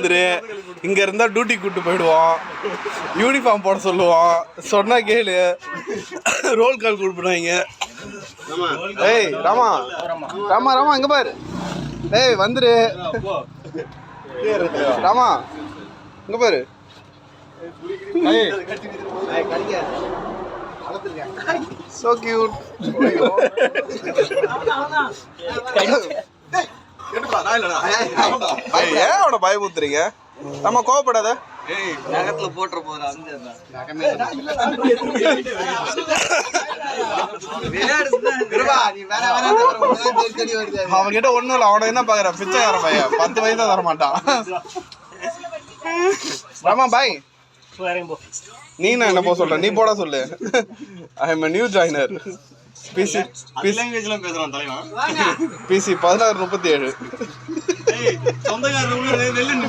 வந்துரு இங்க இருந்தா டியூட்டி கூட்டு போயிடுவோம் யூனிஃபார்ம் போட சொல்லுவோம் சொன்னா கேளு. ரோல் கால் கொடுப்பிடுவாங்க. ஏய் ராமா. ராமா ராமா இங்க பாரு. ஏய் வந்துரு. ராமா இங்க பாரு. சோ கியூட் ஏன் அவனை பயமுத்துறீங்க நம்ம கோவப்படாத. நகத்துல போட்டுற போற அந்த அவன்கிட்ட ஒண்ணும் இல்ல அவனை என்ன பாக்குற? பிச்சைக்கார பையன். பத்து வயசு தர மாட்டான் ராமா பாய் நீ நான் என்ன போக சொல்ற? நீ போட சொல்லு. I am new joiner busy busy. லாங்குவேஜ்லாம் பேசுறான் தலைவன். பிசி பதினாறு முப்பத்தி ஏழு. சொந்தக்காரர்